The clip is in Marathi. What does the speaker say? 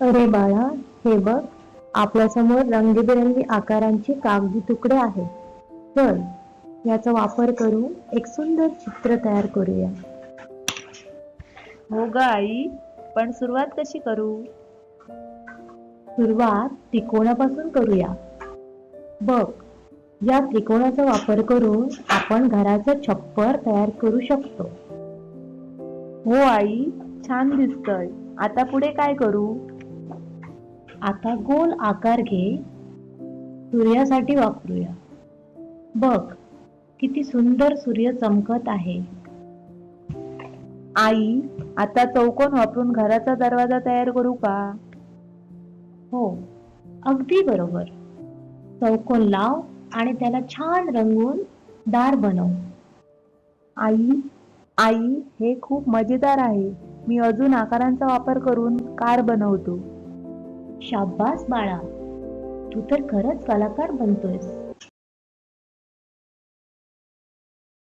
अरे बाळा हे बघ आपल्यासमोर रंगीबेरंगी आकारांचे कागदी तुकडे आहेत. चल याचा वापर करून एक सुंदर चित्र तयार करूया. हो ग आई पण सुरुवात कशी करू? सुरुवात त्रिकोणापासून करूया. बघ या त्रिकोणाचा वापर करून आपण घराचं छप्पर तयार करू शकतो. हो आई छान दिसतंय. आता पुढे काय करू? आता गोल आकार घे. सूर्यासाठी वापरूया. बघ किती सुंदर सूर्य चमकत आहे. आई आता चौकोन वापरून घराचा दरवाजा तयार करू का? हो अगदी बरोबर. चौकोन लाव आणि त्याला छान रंगून दार बनव. आई आई हे खूप मजेदार आहे. मी अजून आकारांचा वापर करून कार बनवतो. शाब्बास बाळा. तू तर खरंच कलाकार बनतोयस.